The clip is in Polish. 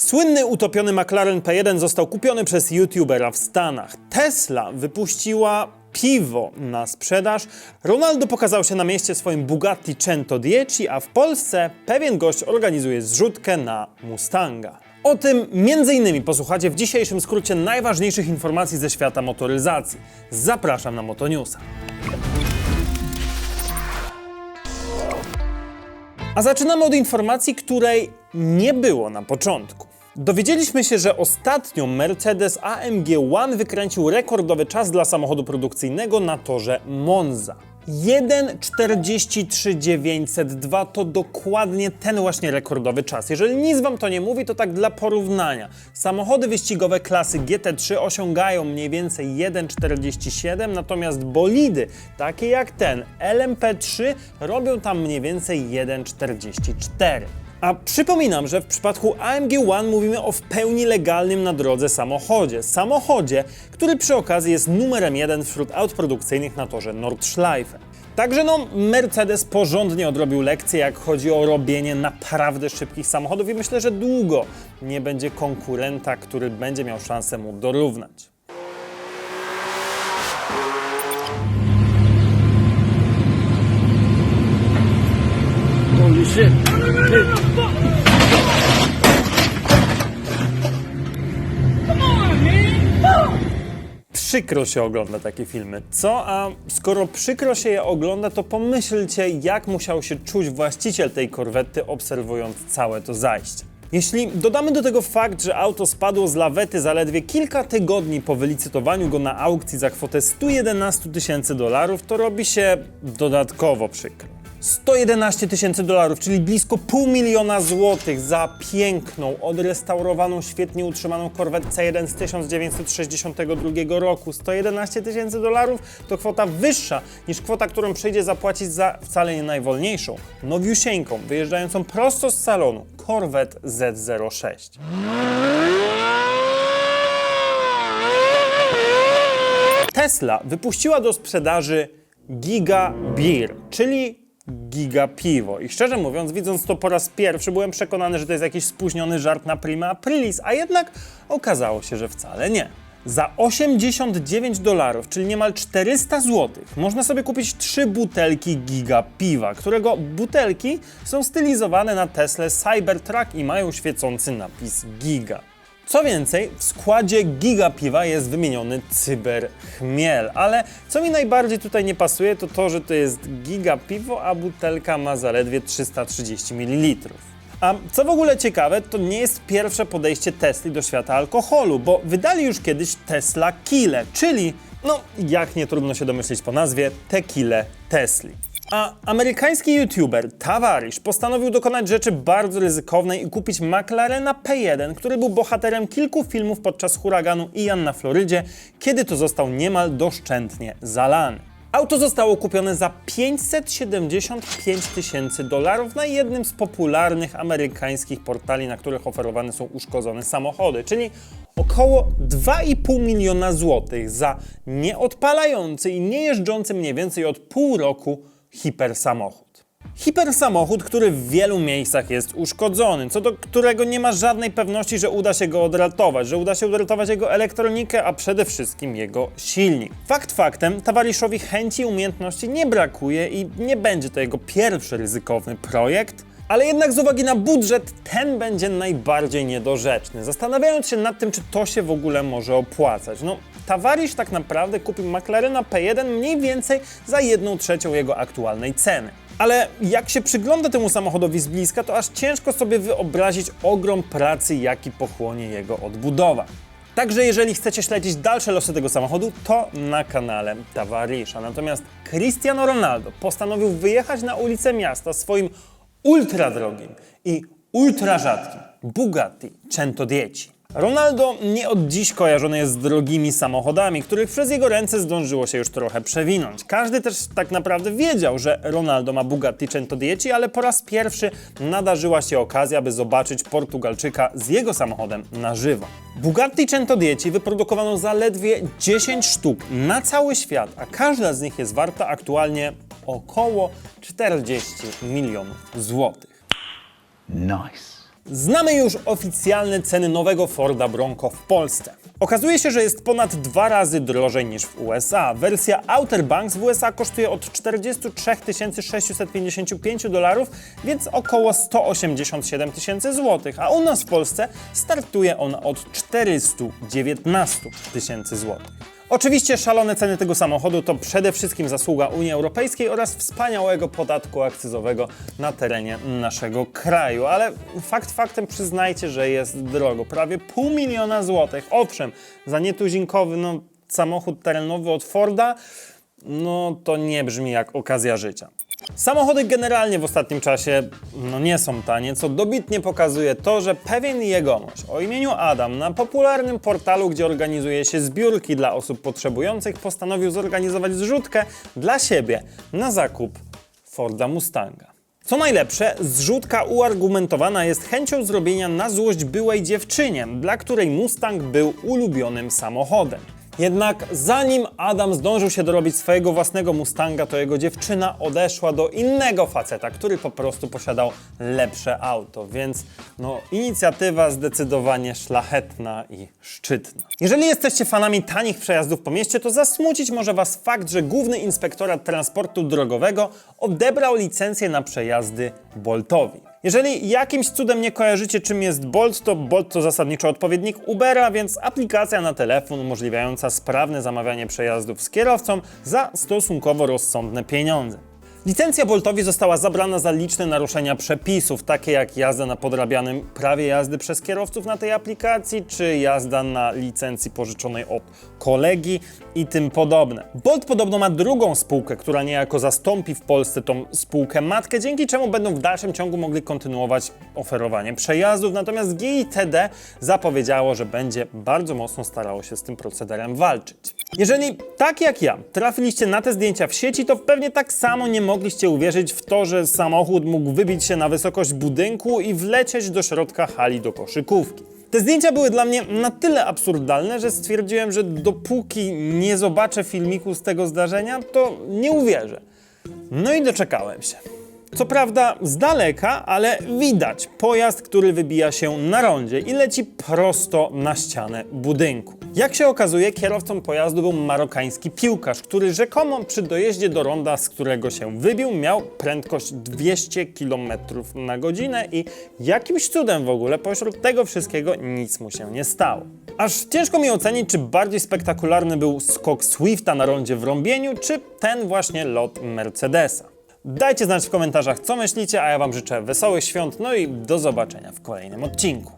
Słynny utopiony McLaren P1 został kupiony przez youtubera w Stanach. Tesla wypuściła piwo na sprzedaż. Ronaldo pokazał się na mieście swoim Bugatti Cento Dieci, a w Polsce pewien gość organizuje zrzutkę na Mustanga. O tym między innymi posłuchacie w dzisiejszym skrócie najważniejszych informacji ze świata motoryzacji. Zapraszam na Motonewsa. A zaczynamy od informacji, której nie było na początku. Dowiedzieliśmy się, że ostatnio Mercedes AMG One wykręcił rekordowy czas dla samochodu produkcyjnego na torze Monza. 1.43.902 to dokładnie ten właśnie rekordowy czas. Jeżeli nic wam to nie mówi, to tak dla porównania. Samochody wyścigowe klasy GT3 osiągają mniej więcej 1.47, natomiast bolidy, takie jak ten LMP3, robią tam mniej więcej 1.44. A przypominam, że w przypadku AMG One mówimy o w pełni legalnym na drodze samochodzie. Samochodzie, który przy okazji jest numerem jeden wśród aut produkcyjnych na torze Nordschleife. Także no, Mercedes porządnie odrobił lekcję, jak chodzi o robienie naprawdę szybkich samochodów i myślę, że długo nie będzie konkurenta, który będzie miał szansę mu dorównać. Holy shit. Przykro się ogląda takie filmy. Co? A skoro przykro się je ogląda, to pomyślcie, jak musiał się czuć właściciel tej korwety, obserwując całe to zajście. Jeśli dodamy do tego fakt, że auto spadło z lawety zaledwie kilka tygodni po wylicytowaniu go na aukcji za kwotę 111 tysięcy dolarów, to robi się dodatkowo przykro. 111 tysięcy dolarów, czyli blisko pół miliona złotych za piękną, odrestaurowaną, świetnie utrzymaną korwetę C1 z 1962 roku. 111 tysięcy dolarów to kwota wyższa niż kwota, którą przyjdzie zapłacić za wcale nie najwolniejszą, nowiusieńką, wyjeżdżającą prosto z salonu Corvette Z06. Tesla wypuściła do sprzedaży Giga Beer, czyli Giga Piwo. I szczerze mówiąc, widząc to po raz pierwszy, byłem przekonany, że to jest jakiś spóźniony żart na prima aprilis, a jednak okazało się, że wcale nie. Za 89 dolarów, czyli niemal 400 zł, można sobie kupić trzy butelki Giga Piwa, którego butelki są stylizowane na Tesla Cybertruck i mają świecący napis Giga. Co więcej, w składzie giga piwa jest wymieniony cyberchmiel, ale co mi najbardziej tutaj nie pasuje, to to, że to jest giga piwo, a butelka ma zaledwie 330 ml. A co w ogóle ciekawe, to nie jest pierwsze podejście Tesli do świata alkoholu, bo wydali już kiedyś Tesla Kile, czyli, no jak nie trudno się domyślić po nazwie, tequilę Tesli. A amerykański youtuber Tavarish postanowił dokonać rzeczy bardzo ryzykownej i kupić McLarena P1, który był bohaterem kilku filmów podczas huraganu Ian na Florydzie, kiedy to został niemal doszczętnie zalany. Auto zostało kupione za 575 tysięcy dolarów na jednym z popularnych amerykańskich portali, na których oferowane są uszkodzone samochody, czyli około 2,5 miliona złotych za nieodpalający i nie jeżdżący mniej więcej od pół roku hipersamochód. Hipersamochód, który w wielu miejscach jest uszkodzony, co do którego nie ma żadnej pewności, że uda się go odratować, że uda się odratować jego elektronikę, a przede wszystkim jego silnik. Fakt faktem, towarzyszowi chęci i umiejętności nie brakuje i nie będzie to jego pierwszy ryzykowny projekt, ale jednak z uwagi na budżet ten będzie najbardziej niedorzeczny. Zastanawiając się nad tym, czy to się w ogóle może opłacać. No, Tavarish tak naprawdę kupił McLarena P1 mniej więcej za 1 trzecią jego aktualnej ceny. Ale jak się przygląda temu samochodowi z bliska, to aż ciężko sobie wyobrazić ogrom pracy, jaki pochłonie jego odbudowa. Także jeżeli chcecie śledzić dalsze losy tego samochodu, to na kanale Tavarisha. Natomiast Cristiano Ronaldo postanowił wyjechać na ulicę miasta swoim ultra drogim i ultra rzadkim Bugatti Cento Dieci. Ronaldo nie od dziś kojarzony jest z drogimi samochodami, których przez jego ręce zdążyło się już trochę przewinąć. Każdy też tak naprawdę wiedział, że Ronaldo ma Bugatti Cento Dieci, ale po raz pierwszy nadarzyła się okazja, by zobaczyć Portugalczyka z jego samochodem na żywo. Bugatti Cento Dieci wyprodukowano zaledwie 10 sztuk na cały świat, a każda z nich jest warta aktualnie około 40 milionów złotych. Nice. Znamy już oficjalne ceny nowego Forda Bronco w Polsce. Okazuje się, że jest ponad dwa razy drożej niż w USA. Wersja Outer Banks w USA kosztuje od 43 655 dolarów, więc około 187 tysięcy złotych, a u nas w Polsce startuje ona od 419 tysięcy złotych. Oczywiście szalone ceny tego samochodu to przede wszystkim zasługa Unii Europejskiej oraz wspaniałego podatku akcyzowego na terenie naszego kraju, ale fakt faktem przyznajcie, że jest drogo, prawie pół miliona złotych. Owszem, za nietuzinkowy no, samochód terenowy od Forda, no to nie brzmi jak okazja życia. Samochody generalnie w ostatnim czasie no nie są tanie, co dobitnie pokazuje to, że pewien jegomość o imieniu Adam na popularnym portalu, gdzie organizuje się zbiórki dla osób potrzebujących, postanowił zorganizować zrzutkę dla siebie na zakup Forda Mustanga. Co najlepsze, zrzutka uargumentowana jest chęcią zrobienia na złość byłej dziewczynie, dla której Mustang był ulubionym samochodem. Jednak zanim Adam zdążył się dorobić swojego własnego Mustanga, to jego dziewczyna odeszła do innego faceta, który po prostu posiadał lepsze auto, więc no inicjatywa zdecydowanie szlachetna i szczytna. Jeżeli jesteście fanami tanich przejazdów po mieście, to zasmucić może was fakt, że Główny Inspektorat Transportu Drogowego odebrał licencję na przejazdy Boltowi. Jeżeli jakimś cudem nie kojarzycie, czym jest Bolt, to Bolt to zasadniczo odpowiednik Ubera, więc aplikacja na telefon umożliwiająca sprawne zamawianie przejazdów z kierowcą za stosunkowo rozsądne pieniądze. Licencja Boltowi została zabrana za liczne naruszenia przepisów, takie jak jazda na podrabianym prawie jazdy przez kierowców na tej aplikacji, czy jazda na licencji pożyczonej od kolegi i tym podobne. Bolt podobno ma drugą spółkę, która niejako zastąpi w Polsce tą spółkę matkę, dzięki czemu będą w dalszym ciągu mogli kontynuować oferowanie przejazdów, natomiast GITD zapowiedziało, że będzie bardzo mocno starało się z tym procederem walczyć. Jeżeli tak jak ja trafiliście na te zdjęcia w sieci, to pewnie tak samo nie mogliście uwierzyć w to, że samochód mógł wybić się na wysokość budynku i wlecieć do środka hali do koszykówki. Te zdjęcia były dla mnie na tyle absurdalne, że stwierdziłem, że dopóki nie zobaczę filmiku z tego zdarzenia, to nie uwierzę. No i doczekałem się. Co prawda z daleka, ale widać pojazd, który wybija się na rondzie i leci prosto na ścianę budynku. Jak się okazuje, kierowcą pojazdu był marokański piłkarz, który rzekomo przy dojeździe do ronda, z którego się wybił, miał prędkość 200 km na godzinę i jakimś cudem w ogóle pośród tego wszystkiego nic mu się nie stało. Aż ciężko mi ocenić, czy bardziej spektakularny był skok Swifta na rondzie w Rąbieniu, czy ten właśnie lot Mercedesa. Dajcie znać w komentarzach, co myślicie, a ja Wam życzę wesołych świąt, no i do zobaczenia w kolejnym odcinku.